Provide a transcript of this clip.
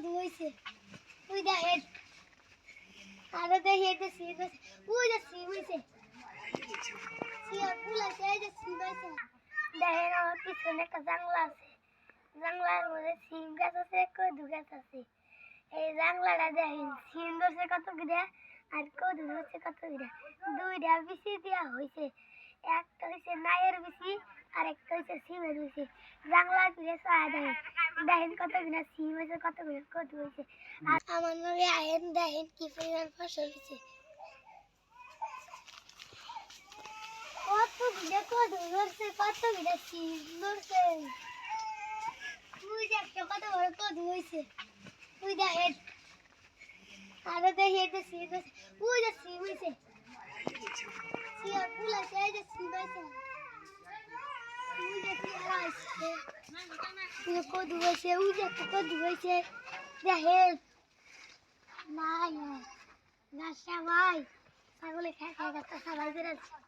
কদু হইছে। তুই দেখেন আরে দেখি এটা সিম হইছে ওই যে সিম হইছে। সিম ফুল আছে, এই যে সিম হইছে দেখেন আমার পিছনে একটা জানলা আছে। জানলার মধ্যে সিম গাছ আছে, কদু গাছ আছে। এই জানলাটা দেখেন, সিম ধরছে কত গিরা আর কদু ধরছে কত গিরা দুইটা বিচি দেওয়া হয়েছে একটা হয়েছে নায়ের বিচি, আর একটা হয়েছে সিমের বিচি। জানলা ফিরে চায় দেখেন দেখেন কত গিরা সিম হয়েছে কত গিরা কদু হয়েছে? আর আমার নগে আয়েন দেখেন কি পরিমাণ ফসল হয়েছে? কত গিরা কদু ধরছে, কত গিরা সিম ধরছে? তুই দেখ কত বড় কদু হয়েছে? তুই দেখেন আরে দেখি এটা সিম হয়েছে, ওই যে সিম হয়েছে। সিম ফুল আছে, এই যে সিম হয়েছে ওই যে কদু হয়েছে ওই যে একটা কদু হয়েছে দেখেন নাই না সবাই ছাগলে খাই খাই খাই সবাই বেরোচ্ছে